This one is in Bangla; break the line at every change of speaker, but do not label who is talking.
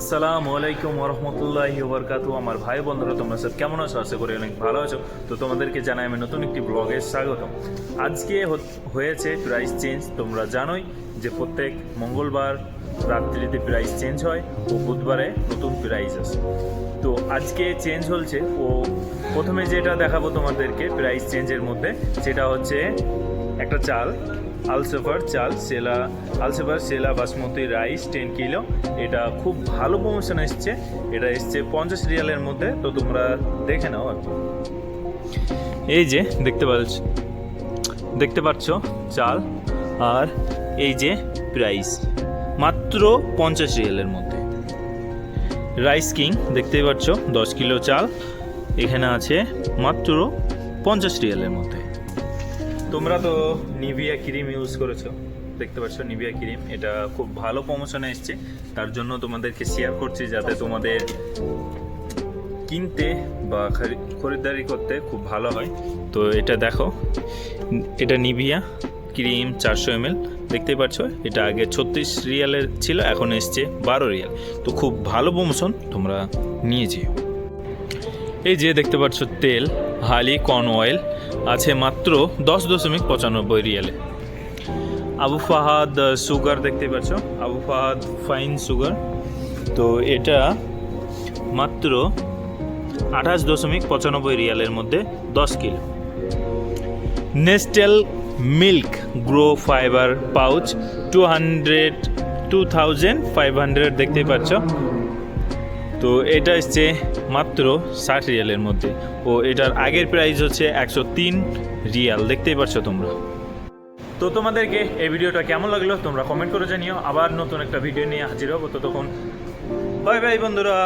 আসসালামু আলাইকুম ওরহমতুল্লাহি ওবরকাতু। আমার ভাই বন্ধুরা, তোমরা সব কেমন আছো? আশা করি অনেক ভালো আছো। তো তোমাদেরকে জানাই আমি নতুন একটি ব্লগে স্বাগতম। আজকে হয়েছে প্রাইস চেঞ্জ, তোমরা জানোই যে প্রত্যেক মঙ্গলবার রাত্রিতে প্রাইস চেঞ্জ হয় ও বুধবারে নতুন প্রাইস আসে। তো আজকে চেঞ্জ হচ্ছে ও প্রথমে যেটা দেখাবো তোমাদেরকে প্রাইস চেঞ্জের মধ্যে, সেটা হচ্ছে একটা চাল আলসেফার চাল, সেলা আলসেফার সেলা, বাসমতি, রাইস টেন কিলো। এটা খুব ভালো প্রমোশন এসছে, এটা এসছে পঞ্চাশ রিয়ালের মধ্যে, তো তোমরা দেখে নাও আর এই যে দেখতে পাচ্ছ দেখতে পাচ্ছ চাল আর এই যে প্রাইস মাত্র পঞ্চাশ রিয়ালের মধ্যে। রাইস কিং, দেখতেই পাচ্ছ, দশ কিলো চাল। এখানে আছে মাত্র পঞ্চাশ রিয়ালের মধ্যে। তোমরা তো নিভিয়া ক্রিম ইউজ করেছ। দেখতে পাচ্ছ, নিভিয়া ক্রিম, এটা খুব ভালো প্রমোশনে এসছে। তার জন্য তোমাদেরকে শেয়ার করছি যাতে তোমাদের কিনতে বা খারি- খরিদ্দারি করতে খুব ভালো হয়। তো এটা দেখো, এটা নিভিয়া ক্রিম চারশো এম দেখতেই পাচ্ছ এটা আগে ছত্রিশ রিয়ালের ছিল, এখন এসছে বারো রিয়াল। তো খুব ভালো প্রমোশন তোমরা নিয়ে যেও। এই যে দেখতে পাচ্ছ তেল, হালি, কর্ন অয়েল, আছে মাত্র দশ দশমিক পঁচানব্বই রিয়ালে। আবু ফাহাদ সুগার দেখতে পাচ্ছ, আবু ফাহাদ ফাইন সুগার। তো এটা মাত্র আঠাশ দশমিক পঁচানব্বই রিয়ালের মধ্যে দশ kilo. Nestle milk grow fibre pouch two hundred, two thousand five hundred দেখতেই পাচ্ছ। তো এটা এসছে মাত্র ষাট রিয়ালের মধ্যে। ও এটার আগের প্রাইস হচ্ছে একশো তিন রিয়াল। দেখতেই পাচ্ছ তোমরা। তো তোমাদেরকে এই ভিডিওটা কেমন লাগল তোমরা কমেন্ট করে জানিও। আবার নতুন একটা ভিডিও নিয়ে হাজির হব। তো তখন বাই বাই বন্ধুরা।